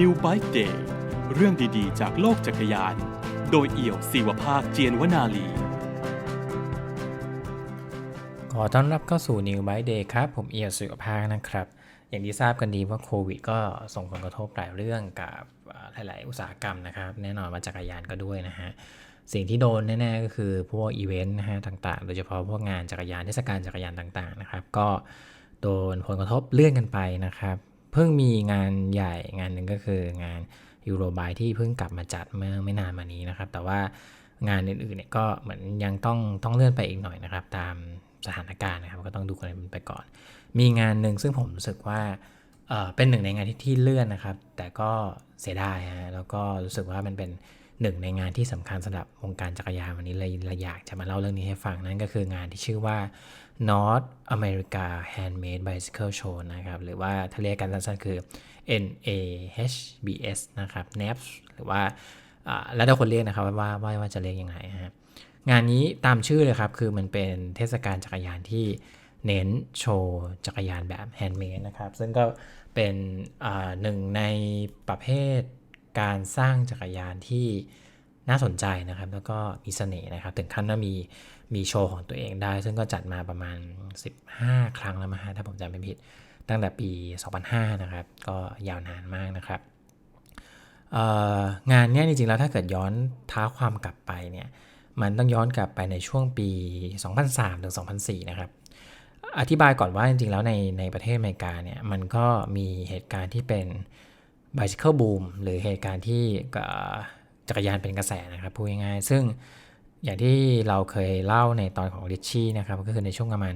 New Bike Day เรื่องดีๆ จากโลกจักรยาน โดยเอี่ยวศิวภาคเจียนวนาลี ขอต้อนรับเข้าสู่ New Bike Day ครับ ผมเอียสุขภาพนะครับ อย่างที่ทราบกันดีว่าโควิดก็ส่งผลกระทบหลายเรื่องกับหลาย ๆ อุตสาหกรรมนะครับ แน่นอนว่าจักรยานก็ด้วยนะฮะสิ่งที่โดนแน่ๆก็คือพวกอีเวนต์นะฮะต่างๆ โดยเฉพาะพวกงานจักรยานเทศกาลจักรยานต่างๆนะครับ ก็โดนผลกระทบเลื่อนกันไปนะครับ เพิ่งมีงานใหญ่งานหนึ่งก็คืองานยูโรบายที่เพิ่งกลับมาจัดเมื่อไม่นานมานี้นะครับ แต่ว่างานอื่นๆเนี่ยก็เหมือนยังต้องต้องเลื่อนไปอีกหน่อยนะครับ ตามสถานการณ์นะครับ ก็ต้องดูกันไปก่อน มีงานหนึ่งซึ่งผมรู้สึกว่าเออเป็นหนึ่งในงานที่ที่เลื่อนนะครับ แต่ก็เสียดายฮะแล้วก็รู้สึกว่ามันเป็น หนึ่งในงานที่สำคัญสำหรับวงการจักรยานวันนี้เลยลยอยากจะมาเล่าเรื่องนี้ให้ฟังนั่นก็คืองานที่ชื่อว่า North America Handmade Bicycle Show นะครับ หรือว่าถ้าเรียกกันสั้นๆคือ NAHBS นะครับ NABS หรือว่าแล้วแต่คนเรียกนะครับว่าว่าว่าจะเรียกยังไงฮะงานนี้ตามชื่อเลยครับ คือมันเป็นเทศกาลจักรยานที่เน้นโชว์จักรยานแบบแฮนด์เมดนะครับ ซึ่งก็เป็นหนึ่งในประเภท การสร้างจักรยานที่น่าสนใจนะครับ แล้วก็มีเสน่ห์นะครับ ถึงขั้นว่ามีมีโชว์ของตัวเองได้ ซึ่งก็จัดมาประมาณ 15 ครั้งแล้วมั้งฮะถ้าผมจำไม่ผิด ตั้งแต่ปี 2005 นะครับ ก็ยาวนานมากนะครับงานเนี้ยจริงๆแล้วถ้าเกิดย้อนท้าความกลับไปเนี่ยมันต้องย้อนกลับไปในช่วงปี 2003 ถึง 2004 นะครับ อธิบายก่อนว่าจริงๆแล้วในในประเทศอเมริกาเนี่ยมันก็มีเหตุการณ์ที่เป็น bicycle boom หรือเหตุการณ์ที่จักรยานเป็นกระแสนะครับพูดง่ายๆซึ่งอย่างที่เราเคยเล่าในตอนของริชชี่นะครับก็คือในช่วงประมาณ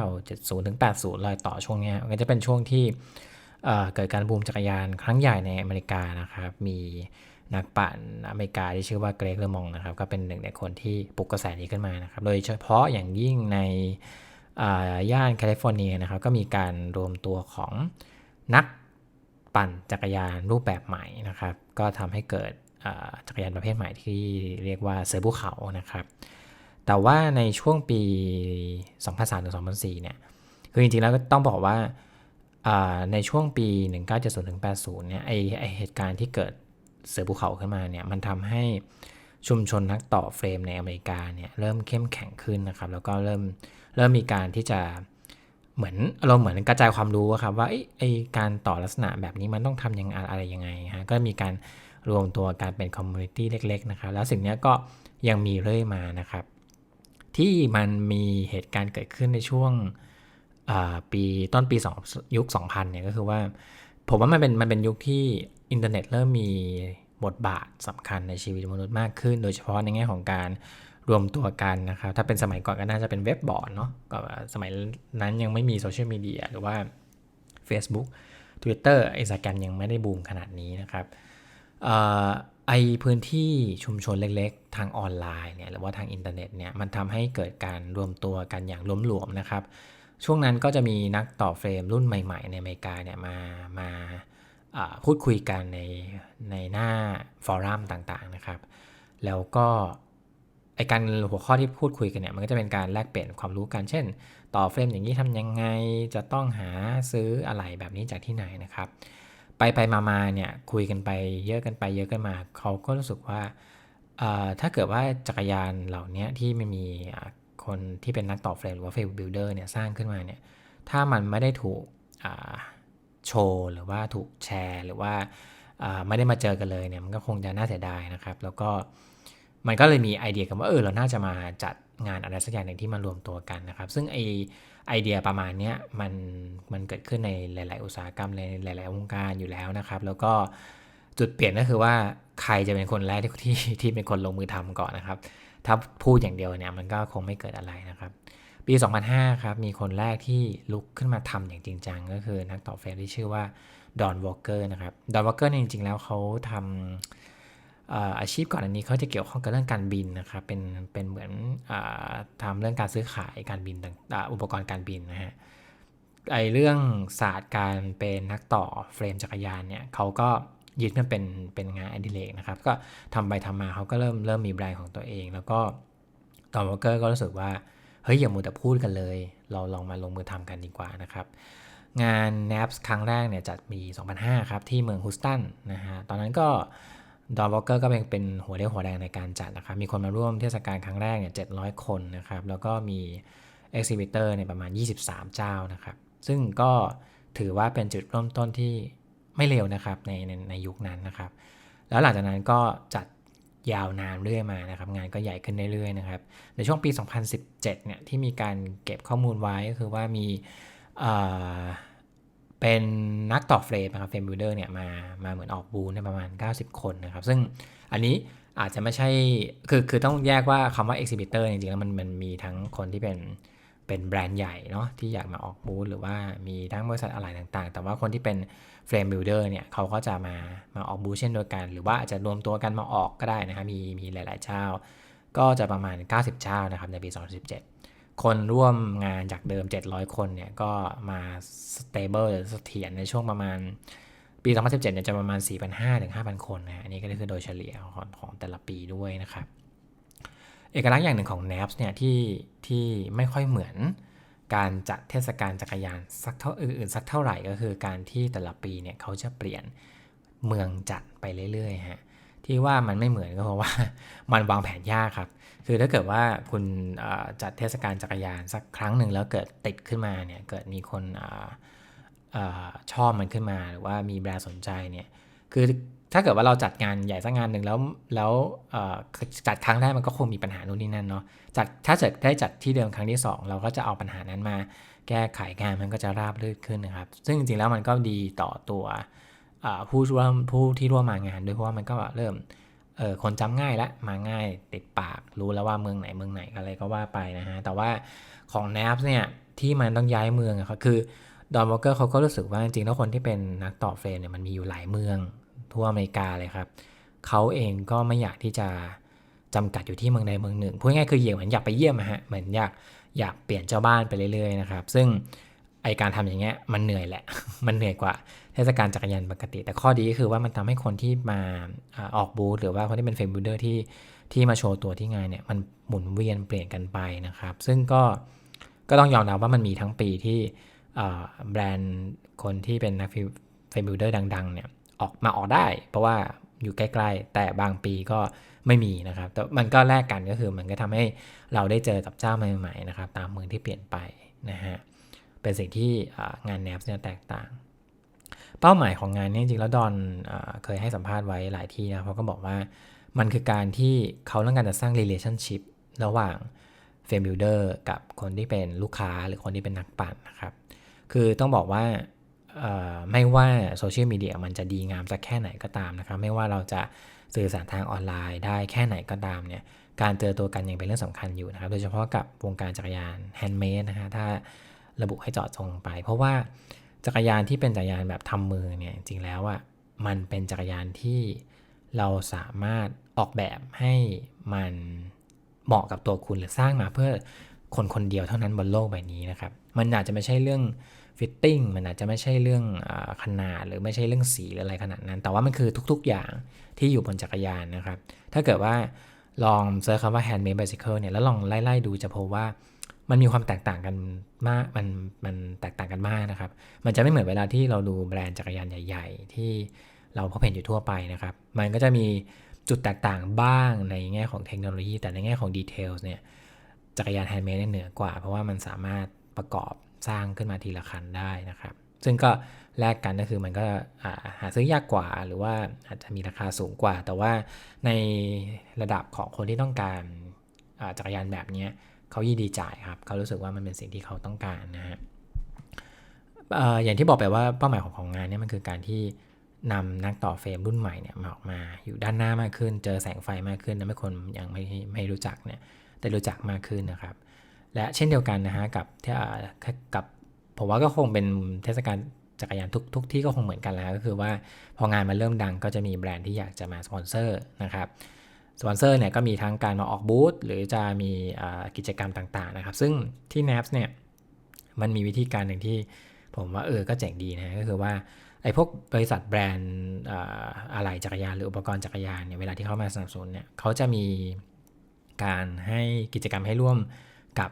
1970ถึง80รอยต่อช่วงนี้มันก็จะเป็นช่วงที่เเกิดการบูมจักรยานครั้งใหญ่ในอเมริกานะครับ มีนักปั่นอเมริกาที่ชื่อว่าเกรกเลมองนะครับ ก็เป็นหนึ่งในคนที่ปลุกกระแสนี้ขึ้นมานะครับ โดยเฉพาะอย่างยิ่งในย่านแคลิฟอร์เนียนะครับ ก็มีการรวมตัวของนัก ปั่นจักรยานรูปแบบใหม่นะครับ ก็ทำให้เกิดจักรยานประเภทใหม่ที่เรียกว่าเสือภูเขานะครับ แต่ว่าในช่วงปี 2003ถึง2004 เนี่ย คือจริงๆ แล้วก็ต้องบอกว่าอ่าในช่วงปี 1970ถึง80 เนี่ยไอไอเหตุการณ์ที่เกิดเสือภูเขาขึ้นมาเนี่ย มันทำให้ชุมชนนักต่อเฟรมในอเมริกาเนี่ย เริ่มเข้มแข็งขึ้นนะครับ แล้วก็เริ่มเริ่มมีการที่จะ เหมือนเราเหมือนกระจายความรู้อะครับว่าเอ้ยไอการต่อลักษณะแบบนี้มันต้องทำยังไงอะไรยังไงฮะก็มีการรวมตัวกันเป็นคอมมูนิตี้เล็ก ๆ นะครับ แล้วสิ่งนี้ก็ยังมีเรื่อยมานะครับ ที่มันมีเหตุการณ์เกิดขึ้นในช่วงปีต้นปี 2 ยุค 2000 เนี่ยก็คือว่า ผมว่ามันเป็นมันเป็นยุคที่อินเทอร์เน็ตเริ่มมีบทบาทสำคัญในชีวิตมนุษย์มากขึ้น โดยเฉพาะในแง่ของการ รวมตัวกันนะครับ ถ้าเป็นสมัยก่อนก็น่าจะเป็นเว็บบอร์ดเนาะก็สมัยนั้นยังไม่มีโซเชียลมีเดียหรือว่า Facebook Twitter Instagram ยังไม่ได้บูมขนาดนี้นะครับออไอพื้นที่ชุมชนเล็กๆ ทางออนไลน์เนี่ยหรือว่าทางอินเทอร์เน็ตเนี่ยมันทำให้เกิดการรวมตัวกันอย่างล้มหลวมนะครับ ช่วงนั้นก็จะมีนักต่อเฟรมรุ่นใหม่ ๆ ในอเมริกาเนี่ยมามาพูดคุยกันในในหน้าฟอรัมต่างๆนะครับ แล้วก็ ไอการหัวข้อที่พูดคุยกันเนี่ยมันก็จะเป็นการแลกเปลี่ยนความรู้กันเช่น ต่อเฟรมอย่างนี้ทำยังไงจะต้องหาซื้ออะไรแบบนี้จากที่ไหนนะครับ ไปไปมามาเนี่ยคุยกันไปเยอะกันไปเยอะกันมาเขาก็รู้สึกว่าถ้าเกิดว่าจักรยานเหล่านี้ที่ไม่มีคนที่เป็นนักต่อเฟรมหรือว่าเฟรมบิลดเออร์เนี่ยสร้างขึ้นมาเนี่ยถ้ามันไม่ได้ถูกโชว์หรือว่าถูกแชร์หรือว่าไม่ได้มาเจอกันเลยเนี่ยมันก็คงจะน่าเสียดายนะครับ แล้วก็ มันก็เลยมีไอเดียกันว่าเออเราน่าจะมาจัดงานอะไรสักอย่างหนึ่งที่มารวมตัวกันนะครับ ซึ่งไอไอเดียประมาณนี้มันมันเกิดขึ้นในหลาย ๆ อุตสาหกรรมในหลาย ๆ วงการอยู่แล้วนะครับ แล้วก็จุดเปลี่ยนก็คือว่าใครจะเป็นคนแรกที่ที่ที่เป็นคนลงมือทำก่อนนะครับ ถ้าพูดอย่างเดียวเนี่ยมันก็คงไม่เกิดอะไรนะครับ ปี 2005 ครับมีคนแรกที่ลุกขึ้นมาทำอย่างจริงจังก็คือนักต่อเฟรที่ชื่อว่าดอนวอลเกอร์นะครับดอนวอลเกอร์เนี่ยจริง ๆ แล้วเขาทำอ่า อาชีพก่อนอันนี้เขาจะเกี่ยวข้องกับเรื่องการบินนะครับเป็นเป็นเหมือนอทำเรื่องการซื้อขายการบินต่างอุปกรณ์การบินนะฮะไอเรื่องศาสตร์การเป็นนักต่อเฟรมจักรยานเนี่ยเขาก็ยึดมันเป็นเป็นงานอดิเรกนะครับ ก็ทำไปทำมาเขาก็เริ่มเริ่มมีแบรนด์ของตัวเอง แล้วก็ดอนวอเกอร์ก็รู้สึกว่า เฮ้ยอย่ามัวแต่พูดกันเลย เราลองมาลงมือทำกันดีกว่านะครับงาน NAPS ครั้งแรกเนี่ยจัดปี2005 ครับ ที่เมืองฮูสตันนะฮะตอนนั้นก็ ดอนวอลเกอร์ก็เป็นเป็นหัวเรี่ยวหัวแรงในการจัดนะครับ มีคนมาร่วมเทศกาลครั้งแรกเนี่ย700คนนะครับ แล้วก็มี exhibitor เนี่ยประมาณ 23 เจ้านะครับ ซึ่งก็ถือว่าเป็นจุดเริ่มต้นที่ไม่เร็วนะครับในในในยุคนั้นนะครับ แล้วหลังจากนั้นก็จัดยาวนานเรื่อยมานะครับ งานก็ใหญ่ขึ้นเรื่อยๆนะครับ ในช่วงปี 2017 เนี่ยที่มีการเก็บข้อมูลไว้ก็คือว่ามี เป็นนักต่อเฟรมนะครับเฟรมบิลเดอร์เนี่ยมามาเหมือนออกบูธในประมาณ 90 คนนะครับ ซึ่งอันนี้อาจจะไม่ใช่ คือคือต้องแยกว่าคำว่า exhibitor จริงๆแล้วมันมันมีทั้งคนที่เป็นเป็นแบรนด์ใหญ่เนาะที่อยากมาออกบูธหรือว่ามีทั้งบริษัทอะไรต่างๆ แต่ว่าคนที่เป็นเฟรมบิลเดอร์เนี่ยเขาก็จะมามาออกบูธเช่นเดียวกัน หรือว่าอาจจะรวมตัวกันมาออกก็ได้นะครับมีมีหลายๆเจ้า ก็จะประมาณ 90 เจ้านะครับในปี 2017 คนร่วมงานจากเดิม 700 คนเนี่ยก็มา stable หรือเสถียรในช่วงประมาณปี 2017เนี่ยจะประมาณ 4,500ถึง5,000 คนนะอันนี้ก็คือโดยเฉลี่ยของของแต่ละปีด้วยนะครับเอกลักษณ์อย่างหนึ่งของ NAPS เนี่ยที่ที่ไม่ค่อยเหมือนการจัดเทศกาลจักรยานสักเท่าอื่นๆสักเท่าไหร่ก็คือการที่แต่ละปีเนี่ยเขาจะเปลี่ยนเมืองจัดไปเรื่อยๆฮะ ที่ว่ามันไม่เหมือนก็เพราะว่ามันวางแผนยากครับ คือถ้าเกิดว่าคุณจัดเทศกาลจักรยานสักครั้งหนึ่งแล้วเกิดติดขึ้นมาเนี่ยเกิดมีคนออชอบมันขึ้นมาหรือว่ามีแบรนด์สนใจเนี่ยคือถ้าเกิดว่าเราจัดงานใหญ่สักงานหนึ่งแล้วแล้วจัดครั้งแรกมันก็คงมีปัญหานู่นนี่นั่นเนาะจัดถ้าเกิดได้จัดที่เดิมครั้งที่ 2 เราก็จะเอาปัญหานั้นมา แก้ไขงานมันก็จะราบรื่นขึ้นนะครับ ซึ่งจริงๆแล้วมันก็ดีต่อตัว ผู้ร่วมผู้ที่ร่วมมางานด้วยเพราะว่ามันก็เริ่มเออคนจำง่ายและมาง่ายติดปากรู้แล้วว่าเมืองไหนเมืองไหนอะไรก็ว่าไปนะฮะแต่ว่าของ n a p เนี่ยที่มันต้องย้ายเมืองอะครับคือดอนวอลเกอร์เขาก็รู้สึกว่าจริงๆแล้วคนที่เป็นนักต่อเฟรมเนี่ยมันมีอยู่หลายเมืองทั่วอเมริกาเลยครับเขาเองก็ไม่อยากที่จะจำกัดอยู่ที่เมืองใดเมืองหนึ่งพูดง่ายคือเหมือนอยากไปเยี่ยมอะฮะเหมือนอยากอยากเปลี่ยนเจ้าบ้านไปเรื่อยๆนะครับซึ่งไอการทำอย่างเงี้ยมันเหนื่อยแหละ มันเหนื่อยกว่า เทศกาลจักรยานปกติ แต่ข้อดีก็คือว่ามันทำให้คนที่มาออกบูธหรือว่าคนที่เป็นเฟรมบิลเดอร์ที่ที่มาโชว์ตัวที่งานเนี่ยมันหมุนเวียนเปลี่ยนกันไปนะครับ ซึ่งก็ก็ต้องยอมรับว่ามันมีทั้งปีที่แบรนด์คนที่เป็นนักเฟรมบิลเดอร์ดัง ๆ เนี่ยออกมาออกได้ เพราะว่าอยู่ใกล้ๆ แต่บางปีก็ไม่มีนะครับ แต่มันก็แลกกันก็คือมันก็ทำให้เราได้เจอกับเจ้าใหม่ๆนะครับ ตามเมืองที่เปลี่ยนไปนะฮะ เป็นสิ่งที่งาน NAPS เนี่ยแตกต่าง เป้าหมายของงานนี้จริงๆแล้วดอนเอเคยให้สัมภาษณ์ไว้หลายที่นะเขาก็บอกว่ามันคือการที่เขาต้องการจะสร้าง relationship ระหว่างเฟรมบิลเดอร์กับคนที่เป็นลูกค้าหรือคนที่เป็นนักปั่นนะครับ คือต้องบอกว่าไม่ว่าโซเชียลมีเดียมันจะดีงามสักแค่ไหนก็ตามนะครับ ไม่ว่าเราจะสื่อสารทางออนไลน์ได้แค่ไหนก็ตามเนี่ยการเจอตัวกันยังเป็นเรื่องสำคัญอยู่นะครับ โดยเฉพาะกับวงการจักรยานแฮนด์เมดนะฮะถ้าระบุให้เจาะจงไป เพราะว่า จักรยานที่เป็นจักรยานแบบทำมือเนี่ยจริงแล้วอะมันเป็นจักรยานที่เราสามารถออกแบบให้มันเหมาะกับตัวคุณหรือสร้างมาเพื่อคนคนเดียวเท่านั้นบนโลกใบนี้นะครับ มันอาจจะไม่ใช่เรื่องฟิตติ้งมันอาจจะไม่ใช่เรื่องอขนาดหรือไม่ใช่เรื่องสีหรืออะไรขนาดนั้น แต่ว่ามันคือทุกๆอย่างที่อยู่บนจักรยานนะครับ ถ้าเกิดว่าลองเซิร์ชคำว่า handmade bicycle เนี่ยแล้วลองไล่ๆดูจะพบว่ามันมีความแตกต่างกัน มากมันมันแตกต่างกันมากนะครับ มันจะไม่เหมือนเวลาที่เราดูแบรนด์จักรยานใหญ่ ๆ ที่เราพบเห็นอยู่ทั่วไปนะครับ มันก็จะมีจุดแตกต่างบ้างในแง่ของเทคโนโลยี แต่ในแง่ของดีเทลเนี่ยจักรยานแฮนด์เมดเนี่ยเหนือกว่า เพราะว่ามันสามารถประกอบสร้างขึ้นมาทีละคันได้นะครับ ซึ่งก็แลกกันก็คือมันก็หาซื้อยากกว่า หรือว่าอาจจะมีราคาสูงกว่า แต่ว่าในระดับของคนที่ต้องการจักรยานแบบเนี้ย เขายินดีจ่ายครับเขารู้สึกว่ามันเป็นสิ่งที่เขาต้องการนะฮะเอ่ออย่างที่บอกไปว่าเป้าหมายของของงานเนี่ยมันคือการที่นำนักต่อเฟรมรุ่นใหม่เนี่ยมาออกมาอยู่ด้านหน้ามากขึ้น เจอแสงไฟมากขึ้นทำให้คนยังไม่ไม่รู้จักเนี่ยได้รู้จักมากขึ้นนะครับ และเช่นเดียวกันนะฮะกับที่อ่ากับผมว่าก็คงเป็นเทศกาลจักรยานทุกทุกที่ก็คงเหมือนกันแล้วก็คือว่าพองานมันเริ่มดังก็จะมีแบรนด์ที่อยากจะมาสปอนเซอร์นะครับ สปอนเซอร์เนี่ยก็มีทั้งการมาออกบูธหรือจะมีกิจกรรมต่างๆนะครับ ซึ่งที่ NAPS เนี่ยมันมีวิธีการหนึ่งที่ผมว่าเออก็เจ๋งดีนะก็คือว่าไอ้พวกบริษัทแบรนด์อะไหล่จักรยานหรืออุปกรณ์จักรยานเนี่ยเวลาที่เขามาสนับสนุนเนี่ยเขาจะมีการให้กิจกรรมให้ร่วมกับ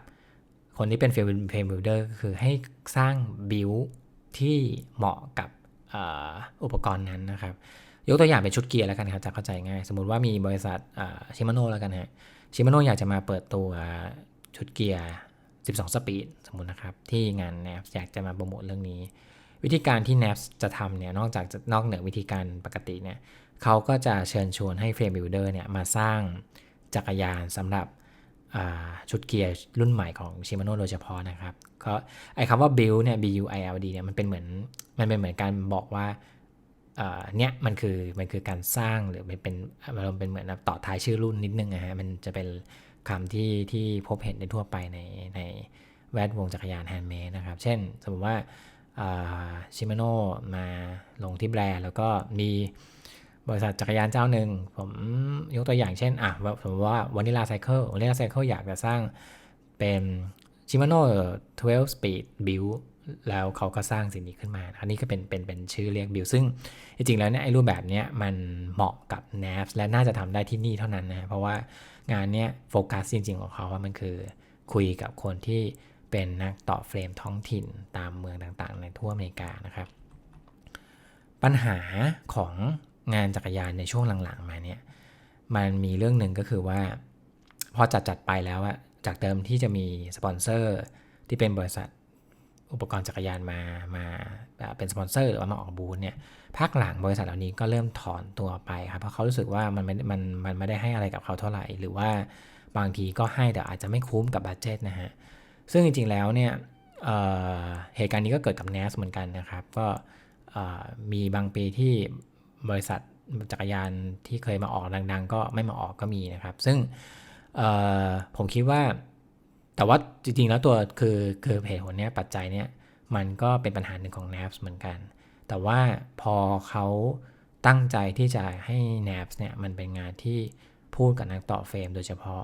คนที่เป็นเฟรมเฟรมบิลเดอร์ก็คือให้สร้างบิลที่เหมาะกับออุปกรณ์นั้นนะครับ ยกตัวอย่างเป็นชุดเกียร์แล้วกันครับจะเข้าใจง่าย สมมติว่ามีบริษัทชิมาโน่แล้วกันฮะชิมาโน่อยากจะมาเปิดตัวชุดเกียร์ 12 สปีดสมมตินะครับ ที่งาน n a p อยากจะมาโปรโมทเรื่องนี้ วิธีการที่ n a p จะทำเนี่ยนอกจากจะนอกเหนือวิธีการปกติเนี่ยเขาก็จะเชิญชวนให้เฟรมบิลเดอร์เนี่ยมาสร้างจักรยานสำหรับชุดเกียร์รุ่นใหม่ของชิมาโน่โดยเฉพาะนะครับก็ไอ้คำว่า build เนี่ย B U I L D เนี่ยมันเป็นเหมือนมันเป็นเหมือนการบอกว่า เนี่ยมันคือมันคือการสร้างหรือมันเป็นมันเป็นเหมือนต่อท้ายชื่อรุ่นนิดนึงนะฮะมันจะเป็นคำที่ที่พบเห็นได้ทั่วไปในในแวดวงจักรยานแฮนด์เมดนะครับ เช่น สมมติว่าชิมาโน่มาลงที่แบรนด์แล้วก็มีบริษัทจักรยานเจ้าหนึ่ง ผมยกตัวอย่างเช่นอะสมมติว่าวานิลาไซเคิลวานิลาไซเคิลอยากจะสร้างเป็นชิมาโน่12 speed build แล้วเขาก็สร้างสิ่งนี้ขึ้นมา อันนี้ก็เป็นเป็นเป็นชื่อเรียกบิลซึ่งจริงๆแล้วเนี่ยไอ้รูปแบบเนี้ยมันเหมาะกับ NAPS และน่าจะทำได้ที่นี่เท่านั้นนะเพราะว่างานเนี้ยโฟกัสจริง ๆ ของเขาว่ามันคือคุยกับคนที่เป็นนักต่อเฟรมท้องถิ่นตามเมืองต่างๆ ในทั่วอเมริกานะครับ ปัญหาของงานจักรยานในช่วงหลังๆมาเนี่ยมันมีเรื่องหนึ่งก็คือว่า พอจัดจัดไปแล้วอะจากเดิมที่จะมีสปอนเซอร์ที่เป็นบริษัท อุปกรณ์จักรยานมามาเป็นสปอนเซอร์หรือว่ามาออกบูธเนี่ยภาคหลังบริษัทเหล่านี้ก็เริ่มถอนตัวไปครับเพราะเขารู้สึกว่ามันไม่มันมันไม่ได้ให้อะไรกับเขาเท่าไหร่ หรือว่าบางทีก็ให้แต่อาจจะไม่คุ้มกับบัตเจตนะฮะซึ่งจริงๆแล้วเนี่ยเเหตุการณ์นี้ก็เกิดกับ NAS เหมือนกันนะครับ ก็มีบางปีที่บริษัทจักรยานที่เคยมาออกดัง ๆ ก็ไม่มาออกก็มีนะครับ ซึ่งผมคิดว่า แต่ว่าจริงๆ แล้วตัวคือคือเหตุผลเนี้ยปัจจัยเนี้ยมันก็เป็นปัญหาหนึ่งของ NAPS เหมือนกัน แต่ว่าพอเขาตั้งใจที่จะให้ NAPS เนี่ยมันเป็นงานที่พูดกับนักต่อเฟรมโดยเฉพาะ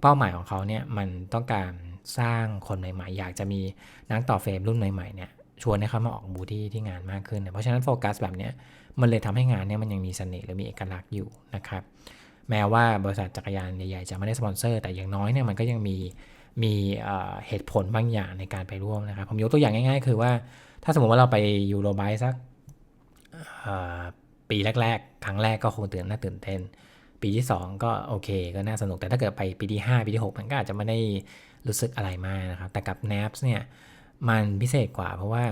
เป้าหมายของเขาเนี่ยมันต้องการสร้างคนใหม่ๆ อยากจะมีนักต่อเฟรมรุ่นใหม่ๆเนี่ยชวนให้เขามาออกบูธที่ที่งานมากขึ้น เพราะฉะนั้นโฟกัสแบบเนี้ยมันเลยทำให้งานเนี่ยมันยังมีเสน่ห์หรือมีเอกลักษณ์อยู่นะครับ แม้ว่าบริษัทจักรยานใหญ่ๆจะไม่ได้สปอนเซอร์ แต่อย่างน้อยเนี่ยมันก็ยังมีมีเหตุผลบางอย่างในการไปร่วมนะครับ ผมยกตัวอย่างง่ายๆ คือว่า ถ้าสมมติว่าเราไปยูโรไบสักปีแรกๆ ครั้งแรกก็คงตื่นน่าตื่นเต้น ปีที่ 2 ก็โอเค ก็น่าสนุกแต่ถ้าเกิดไปปีที่ 5 ปีที่ 6 มันก็อาจจะไม่ได้รู้สึกอะไรมากนะครับ แต่กับ NAPS เนี่ยมันพิเศษกว่าเพราะว่า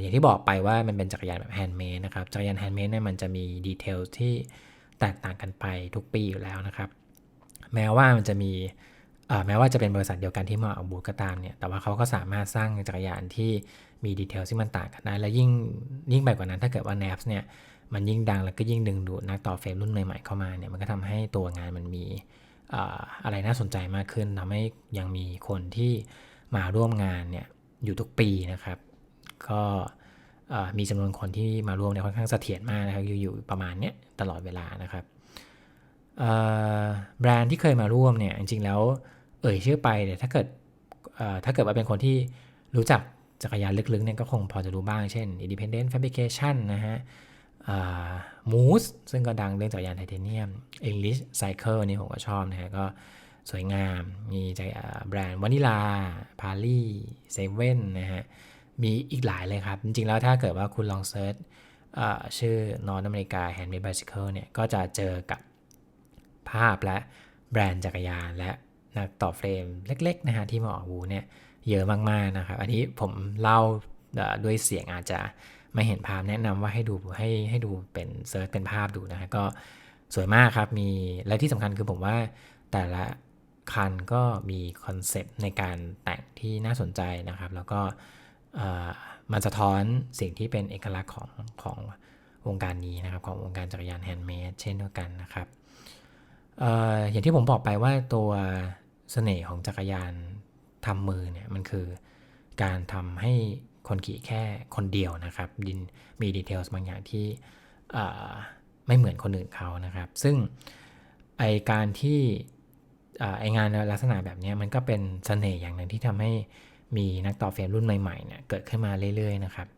อย่างที่บอกไปว่ามันเป็นจักรยานแบบแฮนด์เมดนะครับจักรยานแฮนด์เมดเนี่ยมันจะมีดีเทลที่ แตกต่างกันไปทุกปีอยู่แล้วนะครับ แม้ว่ามันจะมีแม้ว่าจะเป็นบริษัทเดียวกันที่มาออกบูธก็ตามเนี่ยแต่ว่าเขาก็สามารถสร้างจักรยานที่มีดีเทลที่มันต่างกันได้และยิ่งยิ่งไปกว่านั้นถ้าเกิดว่า NAPS เนี่ยมันยิ่งดังแล้วก็ยิ่งดึงดูดนักต่อเฟรมรุ่นใหม่ๆเข้ามาเนี่ยมันก็ทำให้ตัวงานมันมีอะไรน่าสนใจมากขึ้นทำให้ยังมีคนที่มาร่วมงานเนี่ยอยู่ทุกปีนะครับ ก็ มีจำนวนคนที่มาร่วมเนี่ยค่อนข้างเสถียรมากนะครับอยู่ประมาณเนี้ยตลอดเวลานะครับแบรนด์ที่เคยมาร่วมเนี่ยจริงๆแล้วเอ่ยชื่อไปเนี่ยถ้าเกิดถ้าเกิดว่าเป็นคนที่รู้จักจักรยานลึกๆเนี่ยก็คงพอจะรู้บ้างเช่น Independent Fabrication นะฮะมูสซึ่งก็ดังเรื่องจักรยานไทเทเนียม English Cycle นี่ผมก็ชอบนะฮะก็สวยงาม มีจากแบรนด์วานิลา พารีเซเว่นนะฮะ มีอีกหลายเลยครับ จริงๆ แล้วถ้าเกิดว่าคุณลองเซิร์ชชื่อนอร์ทอเมริกา Handmade Bicycle เนี่ย ก็จะเจอกับภาพและแบรนด์จักรยานและนักต่อเฟรมเล็กๆนะฮะที่มาออกบูเนี่ยเยอะมากๆนะครับ อันนี้ผมเล่าด้วยเสียงอาจจะไม่เห็นภาพแนะนำว่าให้ดูให้ให้ดูเป็นเซิร์ชเป็นภาพดูนะฮะก็สวยมากครับมีและที่สำคัญคือผมว่าแต่ละคันก็มีคอนเซปต์ในการแต่งที่น่าสนใจนะครับ แล้วก็ มันสะท้อนสิ่งที่เป็นเอกลักษณ์ของของวงการนี้นะครับของวงการจักรยานแฮนด์เมดเช่นเดียวกันนะครับอย่างที่ผมบอกไปว่าตัวเสน่ห์ของจักรยานทำมือเนี่ยมันคือการทำให้คนขี่แค่คนเดียวนะครับดินมีดีเทลบางอย่างที่ไม่เหมือนคนอื่นเขานะครับ ซึ่งไอการที่ไองานลักษณะแบบนี้มันก็เป็นเสน่ห์อย่างหนึ่งที่ทำให้ มีนักต่อเฟรมรุ่นใหม่ๆเนี่ยเกิดขึ้นมาเรื่อยๆนะครับ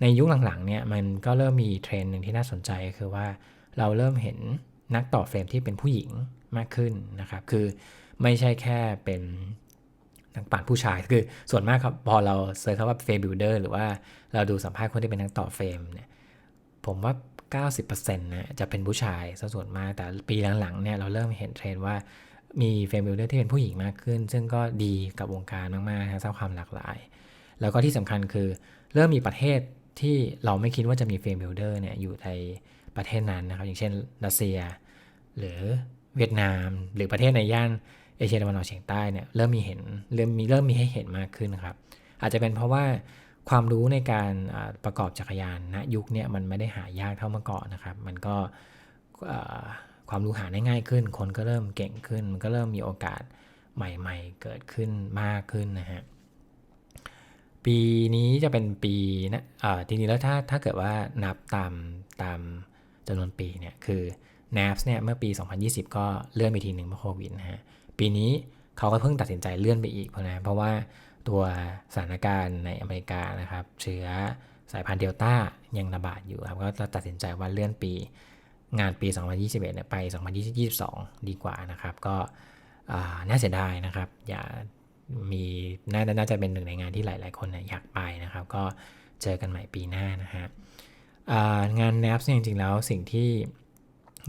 ในยุคหลังๆเนี่ยมันก็เริ่มมีเทรนด์หนึ่งที่น่าสนใจคือว่าเราเริ่มเห็นนักต่อเฟรมที่เป็นผู้หญิงมากขึ้นนะครับ คือไม่ใช่แค่เป็นนักปั่นผู้ชาย คือส่วนมากครับพอเราเซิร์ชคำว่าเฟรมบิลเดอร์หรือว่าเราดูสัมภาษณ์คนที่เป็นนักต่อเฟรมเนี่ยผมว่า 90%นะจะเป็นผู้ชายซะส่วนมากแต่ปีหลังๆเนี่ยเราเริ่มเห็นเทรนด์ว่า มีเฟรมบิลเดอร์ที่เป็นผู้หญิงมากขึ้น ซึ่งก็ดีกับวงการมากๆนะสร้างความหลากหลาย แล้วก็ที่สำคัญคือเริ่มมีประเทศที่เราไม่คิดว่าจะมีเฟรมบิลเดอร์เนี่ยอยู่ในประเทศนั้นนะครับ อย่างเช่นรัสเซีย หรือเวียดนาม หรือประเทศในย่านเอเชียตะวันออกเฉียงใต้เนี่ยเริ่มมีเห็นเริ่มมีเริ่มมีให้เห็นมากขึ้นครับ อาจจะเป็นเพราะว่าความรู้ในการประกอบจักรยานณยุคเนี้ยมันไม่ได้หายากเท่าเมื่อก่อนนะครับ มันก็ ความรู้หาได้ง่ายขึ้น คนก็เริ่มเก่งขึ้น มันก็เริ่มมีโอกาสใหม่ ๆ เกิดขึ้นมากขึ้นนะฮะปีนี้จะเป็นปีนะอ่าทีนี้แล้วถ้าถ้าเกิดว่านับตามตามจำนวนปีเนี่ยคือ NAPS เนี่ยเมื่อปี 2020 ก็เลื่อนไปทีหนึ่งเพราะโควิดนะฮะปีนี้เขาก็เพิ่งตัดสินใจเลื่อนไปอีกเพราะนะเพราะว่าตัวสถานการณ์ในอเมริกานะครับ เชื้อสายพันธุ์เดลต้ายังระบาดอยู่ครับ ก็ตัดสินใจว่าเลื่อนปี งานปี 2021เนี่ยไป 2022 ดีกว่านะครับ ก็น่าเสียดายนะครับ อย่ามีน่าน่าจะเป็นหนึ่งในงานที่หลาย ๆ คนอยากไปนะครับ ก็เจอกันใหม่ปีหน้านะฮะงาน NAPS เนี่ยจริง ๆ แล้วสิ่งที่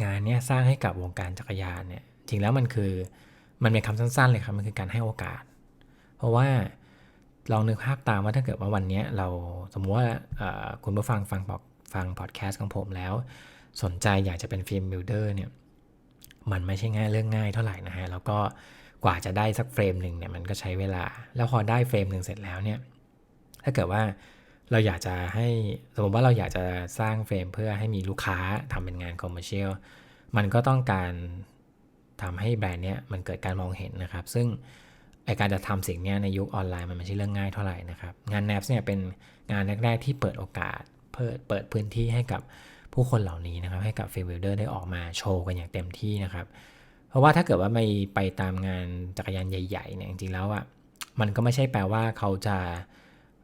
งานเนี้ยสร้างให้กับวงการจักรยานเนี่ยจริงแล้วมันคือมันเป็นคำสั้น ๆ เลยครับ มันคือการให้โอกาส เพราะว่าลองนึกภาพตามว่าถ้าเกิดว่าวันนี้เราสมมติว่าคุณผู้ฟังฟังบอกฟังพอดแคสต์ของผมแล้ว สนใจอยากจะเป็นฟิล์มบิลเดอร์เนี่ยมันไม่ใช่ง่ายเรื่องง่ายเท่าไหร่นะฮะแล้วก็กว่าจะได้สักเฟรมหนึ่งเนี่ยมันก็ใช้เวลา แล้วพอได้เฟรมหนึ่งเสร็จแล้วเนี่ยถ้าเกิดว่าเราอยากจะให้สมมติว่าเราอยากจะสร้างเฟรมเพื่อให้มีลูกค้าทำเป็นงานคอมเมอร์เชียลมันก็ต้องการทำให้แบรนด์เนี้ยมันเกิดการมองเห็นนะครับ ซึ่งไอการจะทำสิ่งนี้ในยุคออนไลน์มันไม่ใช่เรื่องง่ายเท่าไหร่นะครับ งาน NAPS เนี่ยเป็นงานแรกๆที่เปิดโอกาส เปิดเปิดพื้นที่ให้กับ ผู้คนเหล่านี้นะครับให้กับฟิลบิลเดอร์ได้ออกมาโชว์กันอย่างเต็มที่นะครับ เพราะว่าถ้าเกิดว่าไม่ไปตามงานจักรยานใหญ่ๆเนี่ยจริงๆแล้วอะมันก็ไม่ใช่แปลว่าเขาจะ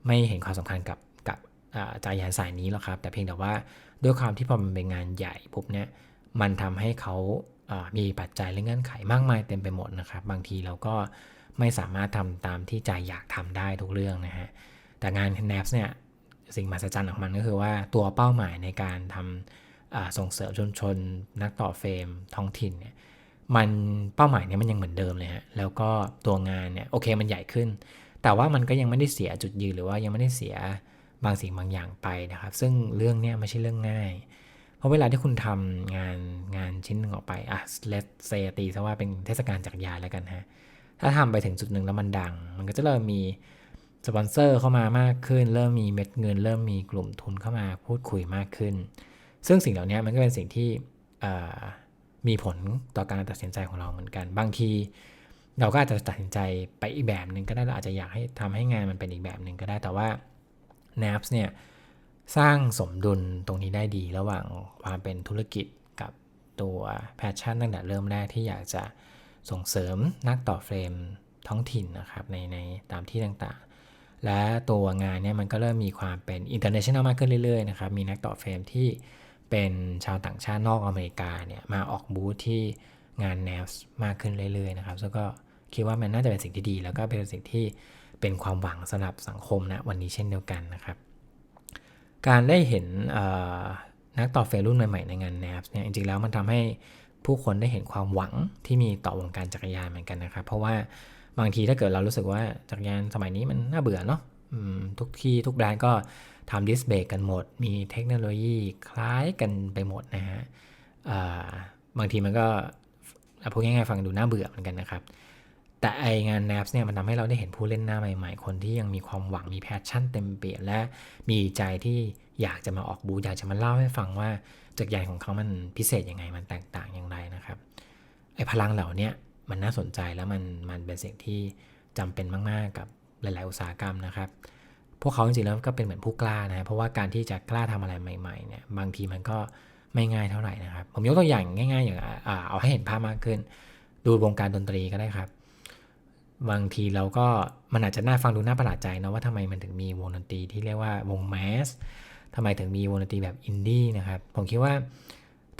ไม่เห็นความสำคัญกับกับจักรยานสายนี้หรอกครับ แต่เพียงแต่ว่าด้วยความที่พอมันเป็นงานใหญ่ปุ๊บเนี่ยมันทำให้เขามีปัจจัยและเงื่อนไขมากมายเต็มไปหมดนะครับ บางทีเราก็ไม่สามารถทำตามที่ใจอยากทำได้ทุกเรื่องนะฮะแต่งาน NAPS เนี่ย สิ่งมหัศจรรย์ของมันก็คือว่าตัวเป้าหมายในการทำส่งเสริมชุมชน นักต่อเฟรมท้องถิ่นเนี่ยมันเป้าหมายเนี้ยมันยังเหมือนเดิมเลยฮะแล้วก็ตัวงานเนี่ยโอเคมันใหญ่ขึ้น แต่ว่ามันก็ยังไม่ได้เสียจุดยืนหรือว่ายังไม่ได้เสียบางสิ่งบางอย่างไปนะครับ ซึ่งเรื่องเนี้ยไม่ใช่เรื่องง่าย เพราะเวลาที่คุณทำงานงานชิ้นหนึ่งออกไปอะเลสเซตีซะว่าเป็นเทศกาลจักรยานแล้วกันฮะถ้าทำไปถึงจุดหนึ่งแล้วมันดัง มันก็จะเริ่มมี สปอนเซอร์เข้ามามากขึ้น เริ่มมีเม็ดเงิน เริ่มมีกลุ่มทุนเข้ามาพูดคุยมากขึ้น ซึ่งสิ่งเหล่านี้มันก็เป็นสิ่งที่มีผลต่อการตัดสินใจของเราเหมือนกัน บางทีเราก็อาจจะตัดสินใจไปอีกแบบหนึ่งก็ได้เราอาจจะอยากให้ทำให้งานมันเป็นอีกแบบหนึ่งก็ได้แต่ว่า NAPS เนี่ยสร้างสมดุลตรงนี้ได้ดีระหว่างความเป็นธุรกิจกับตัวแพชชั่นตั้งแต่เริ่มแรกที่อยากจะส่งเสริมนักต่อเฟรมท้องถิ่นนะครับในในตามที่ต่าง และตัวงานเนี่ยมันก็เริ่มมีความเป็น international มากขึ้นเรื่อยๆนะครับ มีนักต่อเฟรมที่เป็นชาวต่างชาตินอกอเมริกาเนี่ยมาออกบูธที่งาน NAPS มากขึ้นเรื่อยๆนะครับซึ่งก็คิดว่ามันน่าจะเป็นสิ่งที่ดี แล้วก็เป็นสิ่งที่เป็นความหวังสำหรับสังคมนะวันนี้เช่นเดียวกันนะครับ การได้เห็นนักต่อเฟรมรุ่นใหม่ๆในงาน NAPS เนี่ยจริงๆแล้วมันทำให้ผู้คนได้เห็นความหวังที่มีต่อวงการจักรยานเหมือนกันนะครับ เพราะว่า บางทีถ้าเกิดเรารู้สึกว่าจักรยานสมัยนี้มันน่าเบื่อเนาะทุกที่ทุกแบรนด์ก็ทำดิสเบรกกันหมด มีเทคโนโลยีคล้ายกันไปหมดนะฮะบางทีมันก็พูดง่ายๆฟังดูน่าเบื่อเหมือนกันนะครับ แต่ไองาน NAPS เนี่ยมันทำให้เราได้เห็นผู้เล่นหน้าใหม่ๆ คนที่ยังมีความหวังมีแพชชั่นเต็มเปี่ยมและมีใจที่อยากจะมาออกบูธอยากจะมาเล่าให้ฟังว่าจักรยานของเขามันพิเศษยังไงมันแตกต่างอย่างไรนะครับไอพลังเหล่านี้ มันน่าสนใจแล้วมันมันเป็นสิ่งที่จำเป็นมาก ๆ กับหลาย ๆ อุตสาหกรรมนะครับ พวกเขาจริงๆแล้วก็เป็นเหมือนผู้กล้านะเพราะว่าการที่จะกล้าทำอะไรใหม่ๆเนี่ยบางทีมันก็ไม่ง่ายเท่าไหร่นะครับ ผมยกตัวอย่างง่าย ๆ อย่างเอาให้เห็นภาพมากขึ้น ดูวงการดนตรีก็ได้ครับบางทีเราก็มันอาจจะน่าฟังดูน่าประหลาดใจนะว่าทำไมมันถึงมีวงดนตรีที่เรียกว่าวงแมสทำไมถึงมีวงดนตรีแบบอินดี้นะครับ ผมคิดว่า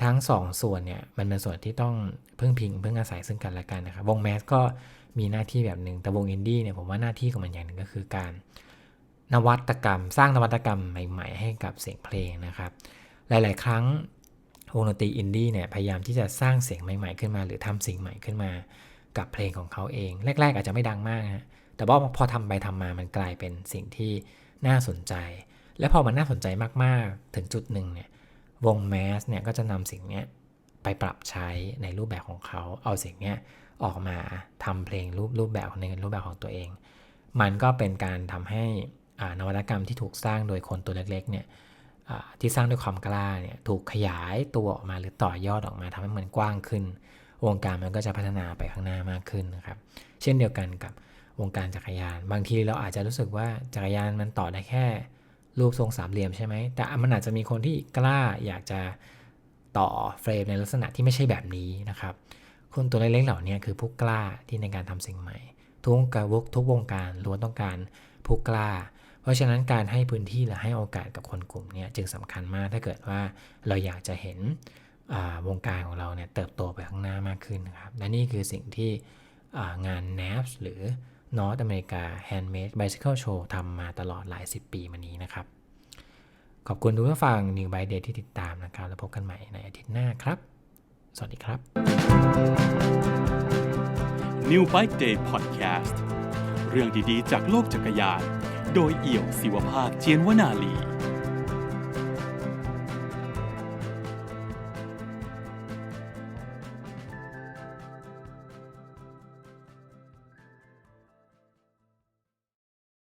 ทั้งสองส่วนเนี่ยมันเป็นส่วนที่ต้องพึ่งพิงพึ่งอาศัยซึ่งกันและกันนะครับวงแมสก็มีหน้าที่แบบหนึ่งแต่วงอินดี้เนี่ยผมว่าหน้าที่ของมันอย่างหนึ่งก็คือการนวัตกรรม สร้างนวัตกรรมใหม่ ๆ ให้กับเสียงเพลงนะครับ หลาย ๆ ครั้งวงดนตรีอินดี้เนี่ยพยายามที่จะสร้างเสียงใหม่ ๆ ขึ้นมา หรือทำสิ่งใหม่ขึ้นมากับเพลงของเขาเอง แรก ๆ อาจจะไม่ดังมากนะแต่ว่าพอทำไปทำมามันกลายเป็นสิ่งที่น่าสนใจ และพอมันน่าสนใจมากๆ ถึงจุดหนึ่งเนี่ย วงแมสเนี่ยก็จะนำสิ่งนี้ไปปรับใช้ในรูปแบบของเขา เอาสิ่งนี้ออกมาทำเพลงรูปรูปแบบในรูปแบบของตัวเอง มันก็เป็นการทำให้นวัตกรรมที่ถูกสร้างโดยคนตัวเล็กๆเนี่ยที่สร้างด้วยความกล้าเนี่ยถูกขยายตัวออกมาหรือต่อยอดออกมาทำให้มันกว้างขึ้น วงการมันก็จะพัฒนาไปข้างหน้ามากขึ้นนะครับ เช่นเดียวกันกับวงการจักรยาน บางทีเราอาจจะรู้สึกว่าจักรยานมันต่อได้แค่ รูปทรงสามเหลี่ยมใช่ไหม แต่มันอาจจะมีคนที่กล้าอยากจะต่อเฟรมในลักษณะที่ไม่ใช่แบบนี้นะครับ คนตัวเล็กๆเหล่านี้คือผู้กล้าที่ในการทำสิ่งใหม่ ทุกวงการทุกวงการล้วนต้องการผู้กล้า เพราะฉะนั้นการให้พื้นที่หรือให้โอกาสกับคนกลุ่มนี้จึงสำคัญมากถ้าเกิดว่าเราอยากจะเห็นวงการของเราเนี่ยเติบโตไปข้างหน้า มากขึ้นนะครับ และนี่คือสิ่งที่อ่างาน NABS หรือ North America Handmade Bicycle Show ทำมาตลอดหลายสิบปีมานี้นะครับ ขอบคุณทุกท่านฟัง New by Day ที่ติดตามนะครับ แล้วพบกันใหม่ในอาทิตย์หน้าครับ สวัสดีครับ New Bike Day Podcast เรื่องดีๆ จากโลกจักรยาน โดยเอี่ยวศิวภาคเจียนวนาลี